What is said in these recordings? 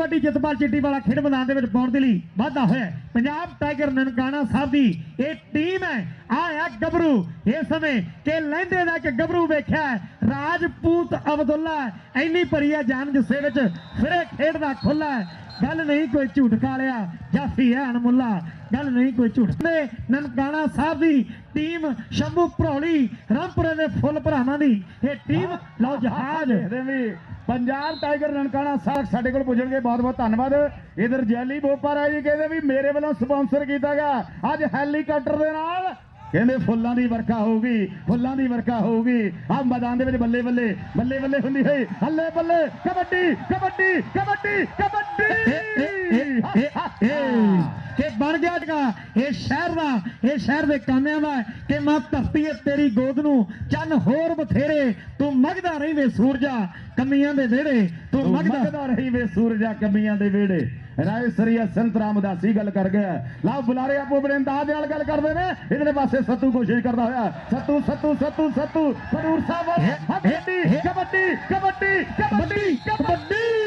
ਕਬੱਡੀ ਜਿੱਤਪਾਲ ਚਿੱਟੀ ਵਾਲਾ ਖੇਡ ਮੈਦਾਨ ਦੇ ਵਿੱਚ ਪਾਉਣ ਦੇ ਲਈ ਵਾਧਾ ਹੋਇਆ ਪੰਜਾਬ ਟਾਈਗਰ ਨਨਕਾਣਾ ਸਾਹਿਬ ਦੀ ਇਹ ਟੀਮ ਹੈ। ਆਇਆ ਗੱਭਰੂ। ਇਸ ਸਮੇਂ ਕਿ ਲਹਿੰਦੇ ਦਾ ਇੱਕ ਗੱਭਰੂ ਵੇਖਿਆ ਰਾਜਪੂਤ ਅਬਦੁੱਲਾ ਇੰਨੀ ਭਰੀ ਹੈ ਜਾਨ ਜਿਸੇ ਵਿੱਚ ਫਿਰੇ ਖੇਡਦਾ ਖੁੱਲਾ ਹੈ। ਗੱਲ ਨਹੀਂ ਕੋਈ ਝੂਠ ਕਾਲਿਆ ਜਾਫੀ ਹੈ ਅਨਮੁੱਲਾ ਗੱਲ ਨਹੀਂ ਕੋਈ ਝੂਠ। ਨੇ ਨਨਕਾਣਾ ਸਾਹਿਬ ਦੀ ਟੀਮ ਸ਼ੰਭੂ ਭਰੌਲੀ ਰਾਮਪੁਰੇ ਦੇ ਫੁੱਲ ਭਰਾਵਾਂ ਦੀ। ਇਹ ਟੀਮ ਲਓ ਜਹਾਜ਼। ਪੰਜਾਬ ਟਾਈਗਰ ਨਨਕਾਣਾ ਸਾਹਿਬ ਸਾਡੇ ਕੋਲ ਪੁੱਜਣਗੇ। ਬਹੁਤ ਬਹੁਤ ਧੰਨਵਾਦ। ਇਧਰ ਜੈਲੀ ਬੋਪਰ ਜੀ ਕਹਿੰਦੇ ਵੀ ਮੇਰੇ ਵੱਲੋਂ ਸਪਾਂਸਰ ਕੀਤਾ ਗਿਆ। ਅੱਜ ਹੈਲੀਕਾਪਟਰ ਦੇ ਨਾਲ ਕਹਿੰਦੇ ਫੁੱਲਾਂ ਦੀ ਵਰਖਾ ਹੋਊਗੀ ਫੁੱਲਾਂ ਦੀ ਵਰਖਾ ਹੋਊਗੀ ਆ ਮੈਦਾਨ ਦੇ ਵਿੱਚ ਬੱਲੇ ਬੱਲੇ ਬੱਲੇ ਬੱਲੇ ਹੁੰਦੀ ਹੋਈ ਹੱਲੇ ਬੱਲੇ ਕਬੱਡੀ ਕਬੱਡੀ ਕਬੱਡੀ ਕਬੱਡੀ ਜਗਾ। ਇਹ ਸ਼ਹਿਰ ਦਾ ਇਹ ਸ਼ਹਿਰ ਦੇ ਕਾਮਿਆਂ ਦਾ ਕਿ ਮਾਂ ਧਰਤੀ ਹੈ ਤੇਰੀ ਗੋਦ ਨੂੰ। ਚੰਨ ਹੋਰ ਬਥੇਰੇ ਤੂੰ ਮਗਦਾ ਰਹੀ ਵੇ ਸੂਰਜਾ ਕਮੀਆਂ ਦੇ ਵਿਹੜੇ। ਤੂੰ ਤੂੰ ਮਗਦਾ ਮਗਦਾ ਰਹੀ ਵੇ ਸੂਰਜਾ ਕਮੀਆਂ ਦੇ ਵਿਹੜੇ। ਰਾਏ ਸਰੀਆ ਸੰਤ ਰਾਮਦਾਸੀ ਗੱਲ ਕਰ ਗਿਆ। ਲਾਓ ਬੁਲਾਰੇ ਆਪੋ ਆਪਣੇ ਅੰਦਾਜ਼ ਨਾਲ ਗੱਲ ਕਰਦੇ ਨੇ। ਇਧਰੇ ਪਾਸੇ ਸੱਤੂ ਕੋਸ਼ਿਸ਼ ਕਰਦਾ ਹੋਇਆ। ਸੱਤੂ ਸੱਤੂ ਸੱਤੂ ਸੱਤੂ। ਖਡੂਰ ਸਾਹਿਬ ਕਬੱਡੀ ਕਬੱਡੀ ਕਬੱਡੀ ਕਬੱਡੀ ਕਬੱਡੀ।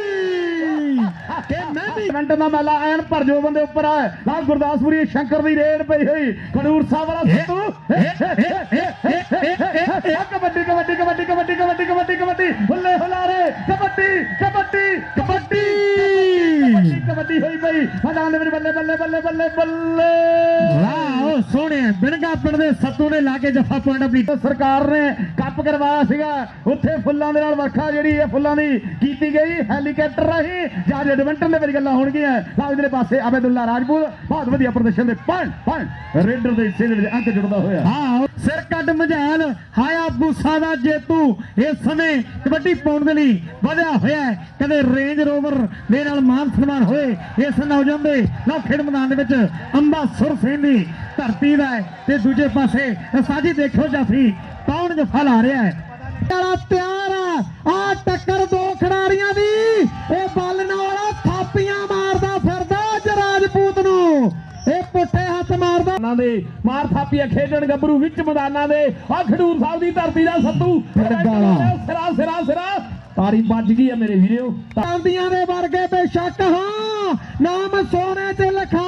ਮਿੰਟ ਦਾ ਮੇਲਾ ਐਨ ਭਰ ਜੋ ਬੰਦੇ ਉੱਪਰ ਆ ਲਾਓ ਗੁਰਦਾਸਪੁਰੀ ਸ਼ੰਕਰ ਦੀ ਰੇਡ ਪਈ ਹੋਈ ਖਡੂਰ ਸਾਹਿਬ ਵਾਲਾ ਸੱਤੂ ਕਬੱਡੀ ਕਬੱਡੀ ਕਬੱਡੀ ਕਬੱਡੀ ਕਬੱਡੀ ਕਬੱਡੀ ਕਬੱਡੀ ਹੁੱਲੇ ਹੁਲਾਰੇ ਕਬੱਡੀ ਕਬੱਡੀ ਕਬੱਡੀ ਕਬੱਡੀ ਹੋਈ ਪਈ। ਮੈਦਾਨ ਦੇ ਵਿੱਚ ਬੱਲੇ ਬੱਲੇ ਬੱਲੇ ਬੱਲੇ ਬੱਲੇ। ਵਾਹ ਸੋਹਣੇ ਬਿਨਗਾ ਪਿੰਡ ਦੇ ਸੱਤੂ ਨੇ ਲਾ ਕੇ ਜੱਫਾ ਪੁਆਇੰਟ ਆਪਣੀ ਤਾਂ ਸਰਕਾਰ ਨੇ ਕੱਪ ਕਰਵਾਇਆ ਸੀਗਾ। ਉੱਥੇ ਫੁੱਲਾਂ ਦੇ ਨਾਲ ਵਰਖਾ ਜਿਹੜੀ ਹੈ ਫੁੱਲਾਂ ਦੀ ਕੀਤੀ ਗਈ। ਹੈਲੀਕਾਪਟਰ ਰਾਹੀਂ ਜਾਂ ਐਡਵੈਂਟਰ ਦੇ ਵਿੱਚ ਗੱਲਾਂ ਹੋਣਗੀਆਂ। ਲਾਲ ਦੇ ਪਾਸੇ ਅਬਦੁੱਲਾ ਰਾਜਪੂਤ ਬਹੁਤ ਵਧੀਆ ਪ੍ਰਦਰਸ਼ਨ ਦੇ ਪੁਆਇੰਟ ਪੁਆਇੰਟ। ਰੇਡਰ ਦੇ ਹਿੱਸੇ ਦੇ ਵਿੱਚ ਅੰਕ ਜੁੜਦਾ ਹੋਇਆ। ਹਾਂ ਸਿਰ ਕੱਢ ਮਝੈਲ ਹਾਇਆ ਬੂਸਾ ਦਾ ਜੇਤੂ। ਇਸ ਸਮੇਂ ਕਬੱਡੀ ਪਾਉਣ ਦੇ ਲਈ ਵਧਿਆ ਹੋਇਆ ਹੈ। ਕਦੇ ਰੇਂਜ ਰੋਵਰ ਦੇ ਨਾਲ ਮਾਨ ਸਨਮਾਨ ਹੋਏ। ਇਸ ਨੌਜਵਾਨ ਦੇ ਲਓ ਖੇਡ ਮੈਦਾਨ ਦੇ ਵਿੱਚ ਅੰਬਾ ਸੁਰ ਸਿੰਘ ਦੀ ਧਰਤੀ ਦਾ ਤੇ ਦੂਜੇ ਪਾਸੇ ਸਾਜੀ ਦੇਖੋ ਜਾਫੀ ਕੌਣ ਜਫਾ ਲਾ ਰਿਹਾ ਹੈ? ਵਾਲਾ ਤਿਆਰ ਆ ਆ ਟੱਕਰ ਦੋ ਖਿਡਾਰੀਆਂ ਦੀ। ਇਹ ਬਾਲਣ ਵਾਲਾ ਥਾਪੀਆਂ ਮਾਰਦਾ ਫਿਰਦਾ ਅੱਜ ਰਾਜਪੂਤ ਨੂੰ। ਇਹ ਪੁੱਠੇ ਹੱਥ ਮਾਰਦਾ। ਮੈਦਾਨਾਂ ਦੇ ਮਾਰ ਥਾਪੀਆਂ ਖੇਡਣ ਗੱਭਰੂ ਵਿੱਚ ਮੈਦਾਨਾਂ ਦੇ। ਆ ਖਡੂਰ ਸਾਹਿਬ ਦੀ ਧਰਤੀ ਦਾ ਸੱਤੂ। ਸਿਰਾ ਸਿਰਾ ਸਿਰਾ। ਤਾਰੀ ਵੱਜ ਗਈ ਆ ਮੇਰੇ ਵੀਰੋ। ਚਾਂਦੀਆਂ ਦੇ ਵਰਗੇ ਬੇਸ਼ੱਕ ਹਾਂ। ਨਾਮ ਸੋਨੇ ਤੇ ਲਿਖਾ